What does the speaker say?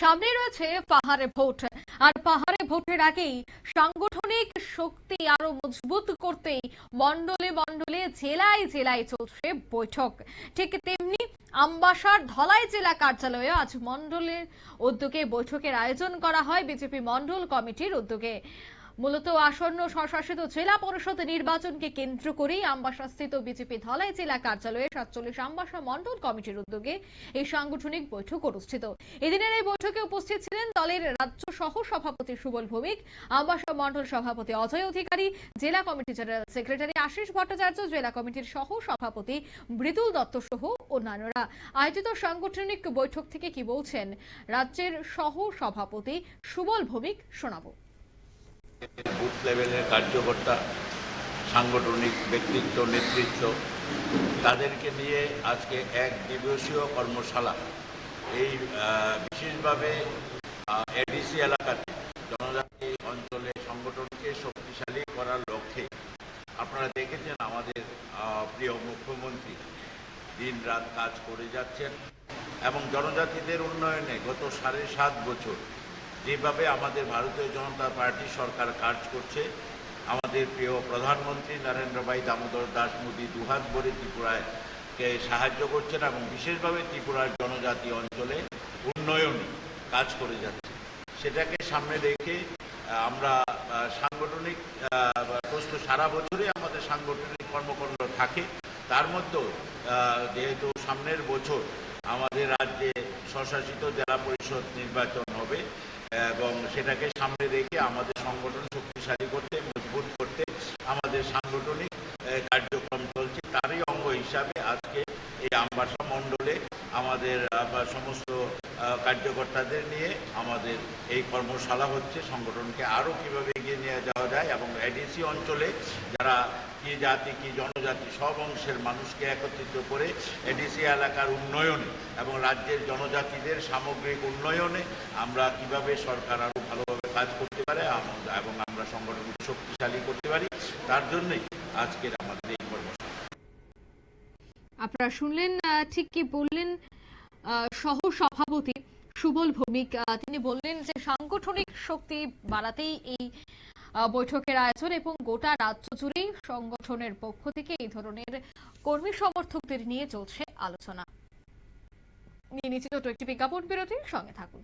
সামনে রয়েছে পাহাড়ে ভোট। আর পাহাড়ে ভোটের আগেই সাংগঠনিক শক্তি আরও মজবুত করতেই মন্ডলে মন্ডলে জেলায় জেলায় চলছে বৈঠক। ঠিক তেমনি আমবাসার ধলাই জেলা কার্যালয়ে আজ মন্ডলের উদ্যোগে বৈঠকের আয়োজন করা হয় বিজেপি মন্ডল কমিটির উদ্যোগে। মূলত আসন্ন স্বশাসিত জেলা পরিষদ নির্বাচনকে কেন্দ্র করেই আমবাসা স্থিত বিজেপি ধলাই জেলা কার্যালয়ে সাতচল্লিশ আমবাসা মন্ডল কমিটির উদ্যোগে এই সাংগঠনিক বৈঠক অনুষ্ঠিত। এদিনের এই বৈঠকে উপস্থিত ছিলেন দলের রাজ্য সহ সভাপতি সুবল ভৌমিক, আমবাসা মন্ডল সভাপতি অজয় অধিকারী, জেলা committee general secretary Ashis Bhattacharya, জেলা কমিটির সহ সভাপতি মৃদুল দত্ত সহ অন্যান্যরা। আয়োজিত সাংগঠনিক বৈঠক থেকে কি বলছেন? রাজ্যের সহ সভাপতি সুবল ভৌমিক শোনাবো। বুথ লেভেলের কার্যকর্তা, সাংগঠনিক ব্যক্তিত্ব, নেতৃত্ব, তাদেরকে নিয়ে আজকে এক দিবসীয় কর্মশালা। এই বিশেষভাবে এডিসি এলাকাতে জনজাতি অঞ্চলে সংগঠনকে শক্তিশালী করার লক্ষ্যে আপনারা দেখেছেন আমাদের প্রিয় মুখ্যমন্ত্রী দিন রাত কাজ করে যাচ্ছেন এবং জনজাতিদের উন্নয়নে গত সাড়ে সাত বছর যেভাবে আমাদের ভারতীয় জনতা পার্টি সরকার কাজ করছে, আমাদের প্রিয় প্রধানমন্ত্রী নরেন্দ্র ভাই দামোদর দাস মোদী দুহাত ভরে ত্রিপুরায় সাহায্য করছেন এবং বিশেষভাবে ত্রিপুরার জনজাতি অঞ্চলে উন্নয়নে কাজ করে যাচ্ছে। সেটাকে সামনে রেখে আমরা সাংগঠনিক প্রশ্ন সারা বছরে আমাদের সাংগঠনিক কর্মকাণ্ড থাকে। তার মধ্যেও যেহেতু সামনের বছর আমাদের রাজ্যে স্বশাসিত জেলা পরিষদ নির্বাচন হবে এবং সেটাকে সামনে রেখে আমাদের সংগঠন শক্তিশালী করতে, মজবুত করতে আমাদের সাংগঠনিক কার্যক্রম চলছে। তারই অঙ্গ হিসাবে আজকে এই আম্বাসা মণ্ডলে আমাদের সমস্ত কার্যকর্তাদের নিয়ে আমাদের এই কর্মশালা হচ্ছে, সংগঠনকে আরও কীভাবে এগিয়ে নিয়ে যাওয়া যায় এবং এডিসি অঞ্চলে যারা কি জাতি, কি জনজাতি, সব অংশের মানুষকে একত্রিত করে এডিসি এলাকার উন্নয়নে এবং রাজ্যের জনজাতিদের সামগ্রিক উন্নয়নে আমরা কীভাবে সরকার আরও ভালোভাবে কাজ করতে পারে এবং আমরা সংগঠনকে শক্তিশালী করতে পারি, তার জন্যই আজকের আমাদের এই কর্মশালা। আপনারা শুনলেন ঠিক কি বললেন সহ সভাপতি সুবল ভৌমিক তিনি বললেন যে সাংগঠনিক শক্তি বাড়াতেই এই বৈঠকের আয়োজন এবং গোটা রাজ্য জুড়েই সংগঠনের পক্ষ থেকে এই ধরনের কর্মী সমর্থকদের নিয়ে চলছে আলোচনা। নিয়ে নিচ্ছি ছোট একটি বিজ্ঞাপন বিরতির সঙ্গে থাকুন।